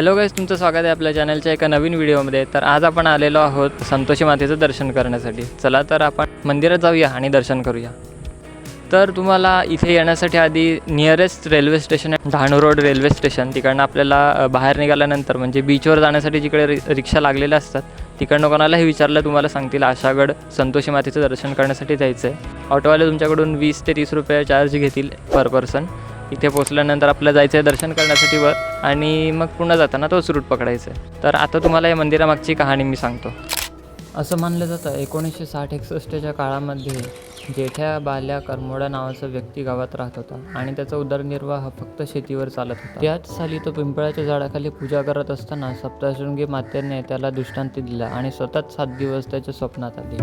Hello guys तुमचं स्वागत आहे आपल्या चॅनलच्या एका नवीन व्हिडिओमध्ये तर आज आपण आलेलो आहोत संतोषी मातेचं दर्शन करण्यासाठी. चला तर आपण मंदिरात जाऊया आणि दर्शन करूया. तर तुम्हाला इथे येण्यासाठी आधी नियरेस्ट रेल्वे स्टेशन आहे डहाणू रोड रेल्वे स्टेशन तिकडनं आपल्याला बाहेर निघाल्यानंतर म्हणजे बीचवर जाण्यासाठी जिकडे रि रिक्षा लागलेल्या असतात तिकडनं कोणालाही विचारलं तुम्हाला सांगतील. आशागड संतोषी मातेचं दर्शन करण्यासाठी जायचं आहे ऑटोवाले तुमच्याकडून वीस ते तीस रुपये चार्ज घेतील पर पर्सन इथे पोचल्यानंतर आपल्याला जायचं आहे दर्शन करण्यासाठी वर. आणि मग पुन्हा जाताना तोच रूट पकडायचा आहे तर आता तुम्हाला या मंदिरामागची कहाणी मी सांगतो. असं मानलं जातं एकोणीसशे साठ एकसष्टच्या काळामध्ये जेठ्या बाल्या करमोडा नावाचा व्यक्ती गावात राहत होता आणि त्याचा उदरनिर्वाह फक्त शेतीवर चालत होता. त्याच साली तो पिंपळाच्या झाडाखाली पूजा करत असताना सप्तशृंगी मातेने त्याला दृष्टांती दिला आणि स्वतःच सात दिवस त्याच्या स्वप्नात आले.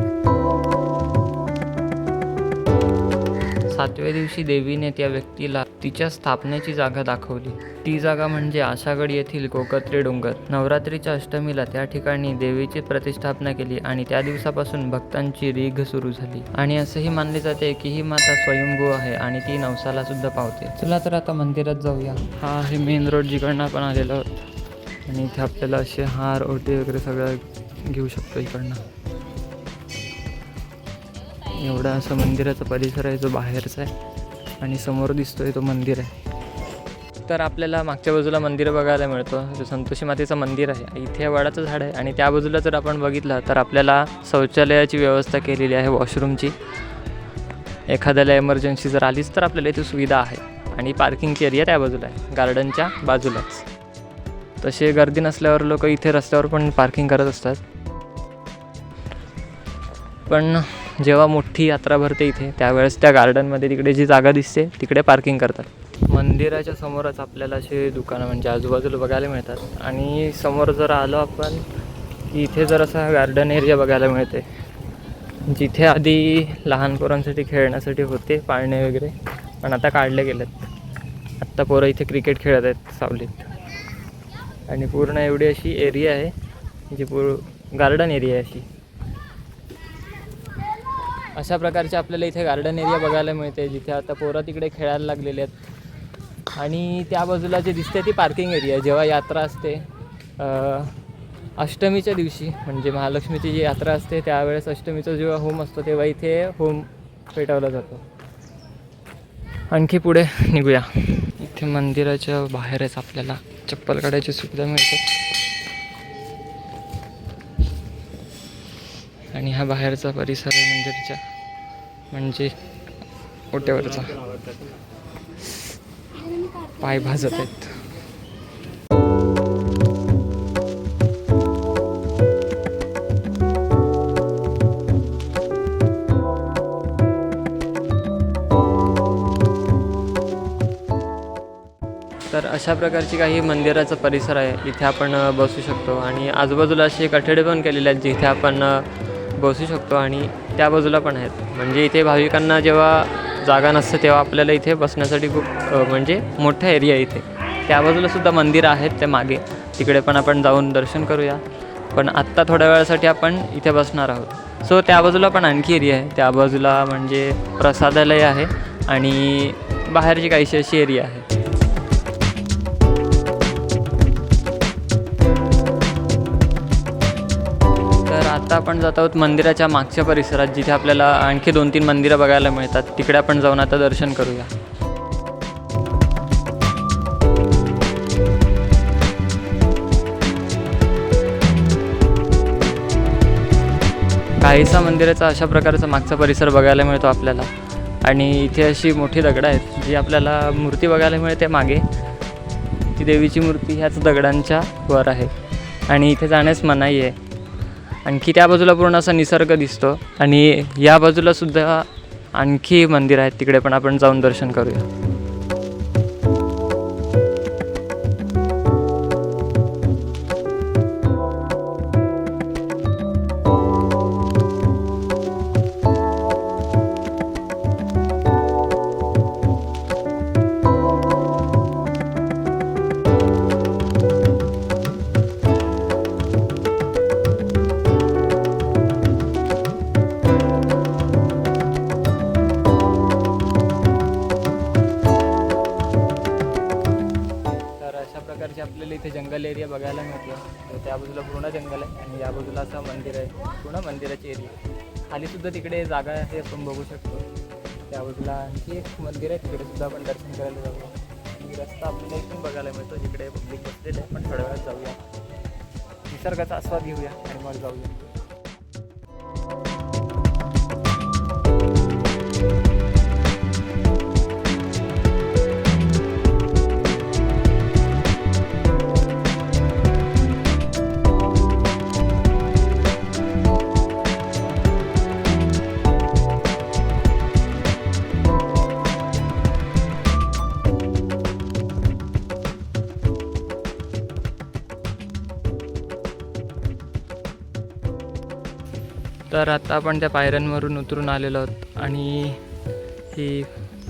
सातव्या दिवशी देवीने त्या व्यक्तीला तिच्या स्थापनेची जागा दाखवली. ती जागा म्हणजे आशागड येथील कोकत्रे डोंगर. नवरात्रीच्या अष्टमीला त्या ठिकाणी देवीची प्रतिष्ठापना केली आणि त्या दिवसापासून भक्तांची रीघ सुरू झाली. आणि असंही मानले जाते की ही माता स्वयंभू आहे आणि ती नवसाला सुद्धा पावते. चला तर आता मंदिरात जाऊया. हा आहे मेन रोड जिकडनं आपण आलेलो आहोत. आणि इथे आपल्याला असे हार ओटी वगैरे सगळं घेऊ शकतो इकडनं. एवढा असं मंदिराचा परिसर आहे जो बाहेरचा आहे. आणि समोर दिसतोय तो मंदिर आहे. तर आपल्याला मागच्या बाजूला मंदिर बघायला मिळतं. जो संतोषी मातेचं मंदिर आहे इथे वडाचं झाड आहे आणि त्या बाजूला जर आपण बघितलं तर आपल्याला शौचालयाची व्यवस्था केलेली आहे वॉशरूमची. एखाद्याला एमर्जन्सी जर आलीच तर आपल्याला इथे सुविधा आहे आणि पार्किंगची एरिया त्या बाजूला आहे गार्डनच्या बाजूलाच. तसे गर्दी नसल्यावर लोक इथे रस्त्यावर पण पार्किंग करत असतात. पण जेव्हा मोठी यात्रा भरते इथे त्यावेळेस त्या गार्डनमध्ये तिकडे जी जागा दिसते तिकडे पार्किंग करतात. मंदिराच्या समोरच आपल्याला असे दुकानं म्हणजे आजूबाजूला बघायला मिळतात. आणि समोर जर आलो आपण की इथे जर असा गार्डन एरिया बघायला मिळते. जिथे आधी लहान पोरांसाठी खेळण्यासाठी होते पाळणे वगैरे पण आता काढले गेलेत. आत्ता पोरं इथे क्रिकेट खेळत आहेत सावलीत. आणि पूर्ण एवढी अशी एरिया आहे जी पूर गार्डन एरिया आहे अशी. अशा प्रकारचे आपल्याला इथे गार्डन एरिया बघायला मिळते जिथे आता पोरं तिकडे खेळायला लागलेले आहेत. आणि त्या बाजूला जे दिसते ती पार्किंग एरिया जेव्हा यात्रा असते अष्टमीच्या दिवशी म्हणजे महालक्ष्मीची जी यात्रा असते त्यावेळेस अष्टमीचा जेव्हा होम असतो तेव्हा इथे होम पेटवला जातो. आणखी पुढे निघूया. इथे मंदिराच्या बाहेरच आपल्याला चप्पल काढायची सुविधा मिळते. आणि हा बाहेरचा परिसर आहे मंदिरच्या म्हणजे ओट्यावरचा पाय भाजत आहेत. तर अशा प्रकारची काही मंदिराचा परिसर आहे. इथे आपण बसू शकतो. आणि आजूबाजूला असे कठडे पण केलेले आहेत जिथे आपण बसू शकतो आणि त्या बाजूला पण आहेत. म्हणजे इथे भाविकांना जेव्हा जागा नसते तेव्हा आपल्याला इथे बसण्यासाठी खूप म्हणजे मोठा एरिया आहे इथे. त्या बाजूला सुद्धा मंदिर आहेत त्या मागे. तिकडे पण आपण जाऊन दर्शन करूया. पण आत्ता थोड्या वेळासाठी आपण इथे बसणार आहोत. सो त्या बाजूला पण आणखी एरिया आहे. त्या बाजूला म्हणजे प्रसादालय आहे आणि बाहेरची काहीशी अशी एरिया आहे. आता आपण जात आहोत मंदिराच्या मागच्या परिसरात जिथे आपल्याला आणखी दोन तीन मंदिरं बघायला मिळतात. तिकडे आपण जाऊन आता दर्शन करूया. काहीसा मंदिराचा अशा प्रकारचा मागचा परिसर बघायला मिळतो आपल्याला. आणि इथे अशी मोठी दगडं आहेत जी आपल्याला मूर्ती बघायला मिळते मागे. ती देवीची मूर्ती ह्याच दगडांच्या वर आहे. आणि इथे जाण्यास मनाई आहे. आणखी त्या बाजूला पूर्ण असा निसर्ग दिसतो. आणि या बाजूला सुद्धा आणखी मंदिर आहेत तिकडे पण आपण जाऊन दर्शन करूया. एरिया बघायला मिळतो तर त्या बाजूला पूर्ण जंगल आहे आणि या बाजूला असं मंदिर आहे. पूर्ण मंदिराची एरिया. खाली सुद्धा तिकडे जागा आहे आपण बघू शकतो. त्या बाजूला आणखी एक मंदिर आहे. तिकडे सुद्धा आपण दर्शन करायला जाऊ आणि रस्ता आपल्याला इथून बघायला मिळतो. जिकडे पब्लिक बसलेलं आहे पण थोड्या वेळात जाऊया. निसर्गाचा आस्वाद घेऊया आणि मग जाऊया. तर आता आपण त्या पायऱ्यांवरून उतरून आलेलो आहोत. आणि ही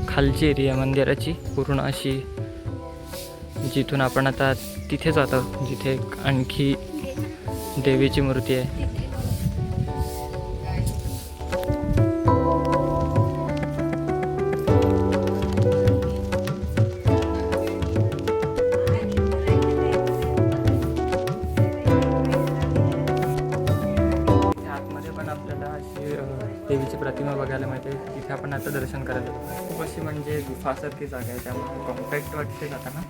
खालची एरिया मंदिराची पूर्ण अशी जिथून आपण आता तिथे जातो जिथे आणखी देवीची मूर्ती आहे. प्रतिमा बघायला मिळते. तिथे आपण आता दर्शन करायला खूप अशी म्हणजे गुफासारखी जागा आहे त्यामुळे कॉम्पॅक्ट वाटते जाताना.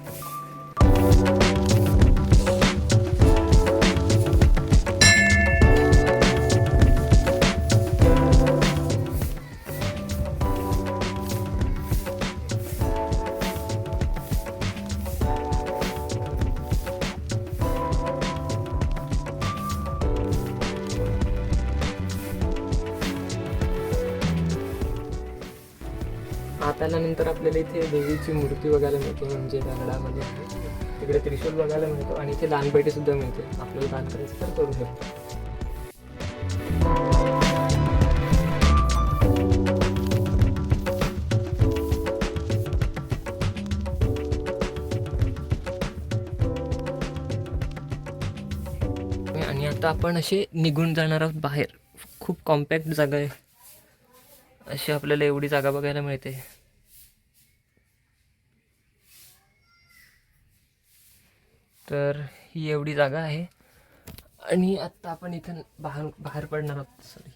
त्याच्यानंतर आपल्याला इथे देवीची मूर्ती बघायला मिळते म्हणजे दगडामध्ये तिकडे त्रिशूल बघायला मिळतो आणि इथे दानपेटी सुद्धा मिळते. आपल्याला दान करायचं तर करू शकतो आणि आता आपण असे निघून जाणार आहोत बाहेर. खूप कॉम्पॅक्ट जागा आहे. अशी आपल्याला एवढी जागा बघायला मिळते. तर ही एवढी जागा आहे. आणि आत्ता आपण इथं बाहेर बाहेर पडणार आहोत. सॉरी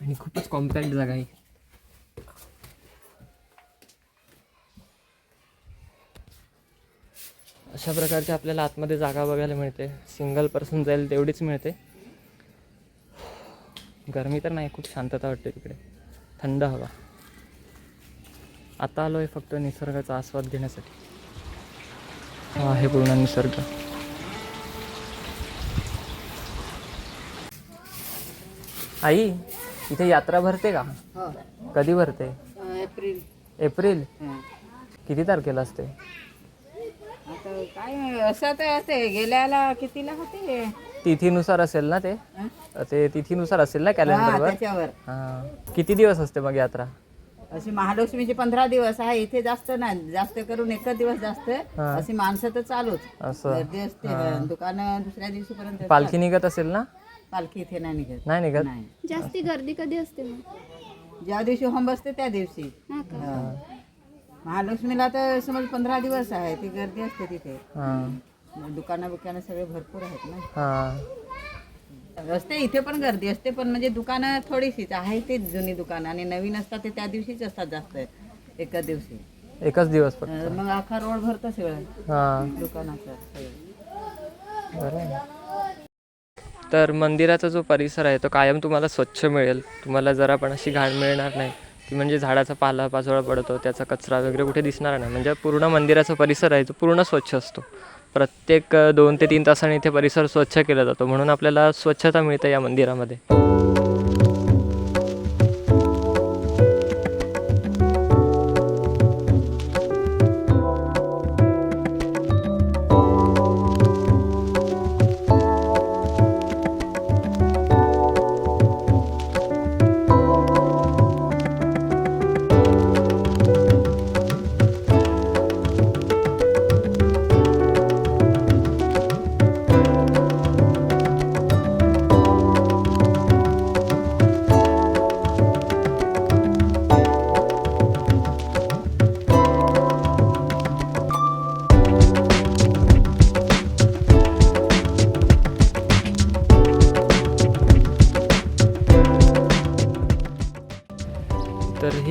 आणि खूपच कॉम्पॅक्ट जागा आहे. अशा प्रकारची आपल्याला आतमध्ये जागा बघायला मिळते. सिंगल पर्सन जाईल तेवढीच मिळते. गरमी तर नाही खूप शांतता वाटते तिकडे. थंड हवा. आता आलो आहे फक्त निसर्गाचा आस्वाद घेण्यासाठी. आहे पूर्ण निसर्ग. आई इथे यात्रा भरते का? हो. कधी भरते? एप्रिल. एप्रिल? हं. किती तारखेला असते? आता काय असं तर ते गेल्याला कितीला होते? तिथीनुसार असेल ना ते? हं? ते तिथीनुसार असेल ना हा, कॅलेंडरवर त्याच्यावर. हा. किती दिवस असते मग यात्रा? अशी महालक्ष्मीचे पंधरा दिवस आहे. इथे जास्त नाही. जास्त करून एकच दिवस जास्त. अशी माणसं तर चालूच. असं. गर्दी असते. दुकान दुसऱ्या दिवशीपर्यंत पालखी निघत असेल ना? पालखी इथे नाही निघत. नाही निघत? नाही. जास्ती गर्दी कधी असते मग? ज्या दिवशी होम बसते त्या दिवशी. हा का? हं. महालक्ष्मीला तर समज पंधरा दिवस आहे. ती गर्दी असते तिथे. हां. दुकानं बुकानं सगळे भरपूर आहेत ना. हां. असते इथे पण गर्दी असते पण म्हणजे दुकानं थोडीशीच आहे ते जुनी दुकानं. आणि नवीन असतात ते त्या दिवशीच असतात जास्त एका दिवशी. एकच दिवस फक्त. अं, मग अख्खा रोड भरतो सगळं. हां. दुकानाचं सगळं. बरं आहे. तर मंदिराचा जो परिसर आहे तो कायम तुम्हाला स्वच्छ मिळेल. तुम्हाला जरा पण अशी घाण मिळणार नाही. की म्हणजे झाडाचा पाला पाचोळा पडतो त्याचा कचरा वगैरे कुठे दिसणार नाही. म्हणजे पूर्ण मंदिराचा परिसर आहे तो पूर्ण स्वच्छ असतो. प्रत्येक दोन ते तीन तासांनी इथे परिसर स्वच्छ केला जातो. म्हणून आपल्याला स्वच्छता मिळते या मंदिरामध्ये.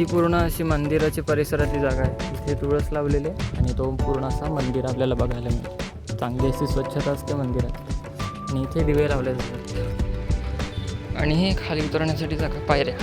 ही पूर्ण अशी मंदिराची परिसराची जागा आहे. इथे तुळस लावलेली आहे आणि तो पूर्ण असा मंदिर आपल्याला बघायला मिळतो चांगली अशी स्वच्छता असते मंदिरात. आणि इथे दिवे लावले जातात. आणि हे खाली उतरण्यासाठी जागा पायऱ्या.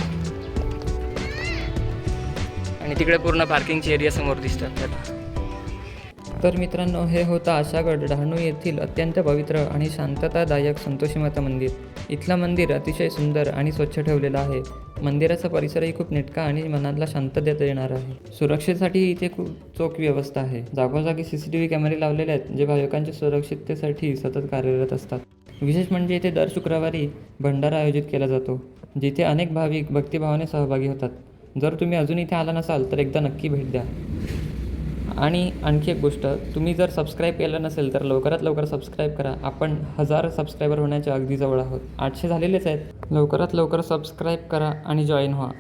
आणि तिकडे पूर्ण पार्किंगची एरिया समोर दिसतात आपल्याला तर मित्रांनो हे होतं आशागड डहाणू येथील अत्यंत पवित्र आणि शांततादायक संतोषी माता मंदिर. इथलं मंदिर अतिशय सुंदर आणि स्वच्छ ठेवलेलं आहे. मंदिराचा परिसरही खूप नेटका आणि मनाला शांतता देणार आहे. सुरक्षेसाठी इथे खूप चोख व्यवस्था आहे. जागोजागी सी सी टी व्ही कॅमेरे लावलेले आहेत जे भाविकांच्या सुरक्षिततेसाठी सतत कार्यरत असतात. विशेष म्हणजे इथे दर शुक्रवारी भंडारा आयोजित केला जातो जिथे अनेक भाविक भक्तिभावाने सहभागी होतात. जर तुम्ही अजून इथे आला नसाल तर एकदा नक्की भेट द्या. आणि आणखी एक गोष्ट तुम्ही जर सबस्क्राईब केलं नसेल तर लवकरात लवकर सबस्क्राईब करा. आपण हजार सबस्क्रायबर होण्याच्या अगदी जवळ आहोत. आठशे झालेलेच आहेत. लवकरात लवकर सबस्क्राईब करा आणि जॉईन व्हा.